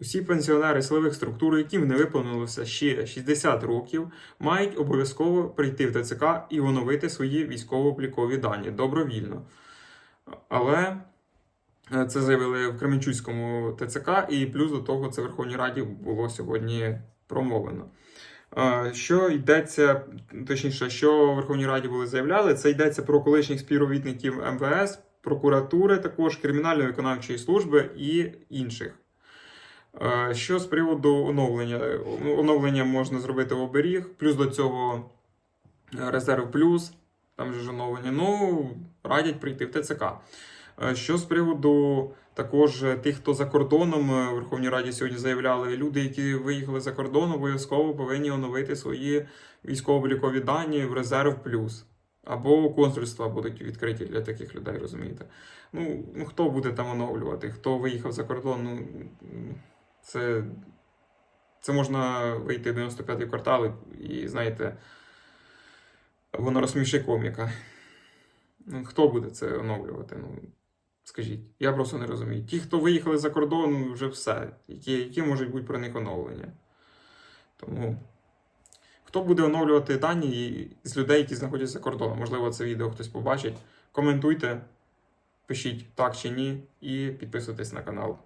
Усі пенсіонери силових структур, яким не виповнилося ще 60 років, мають обов'язково прийти в ТЦК і оновити свої військово-облікові дані добровільно. Але е, це заявили в Кременчуцькому ТЦК, і плюс до того це в Верховній Раді було сьогодні промовлено. Е, Що йдеться, точніше, що в Верховній Раді були заявляли, це йдеться про колишніх співробітників МВС, прокуратури, також кримінальної виконавчої служби і інших. Е, Що з приводу оновлення? Ну, Оновлення можна зробити в оберіг, плюс до цього е, резерв плюс, там же ж оновлення. Ну, радять прийти в ТЦК. Е, Що з приводу також е, тих, хто за кордоном е, в Верховній Раді сьогодні заявляли, люди, які виїхали за кордон, обов'язково повинні оновити свої військово-облікові дані в резерв плюс. Або консульства будуть відкриті для таких людей, розумієте? Ну, ну хто буде там оновлювати? Хто виїхав за кордон? Ну, це, це можна вийти 95-й квартал і, знаєте, воно розсмішить коміка. Ну, хто буде це оновлювати? Ну, скажіть. Я просто не розумію. Ті, хто виїхали за кордон, вже все. Які, які можуть бути про них оновлення? Тому. Хто буде оновлювати дані з людей, які знаходяться за кордоном? Можливо, це відео хтось побачить. Коментуйте, пишіть так чи ні, і підписуйтесь на канал.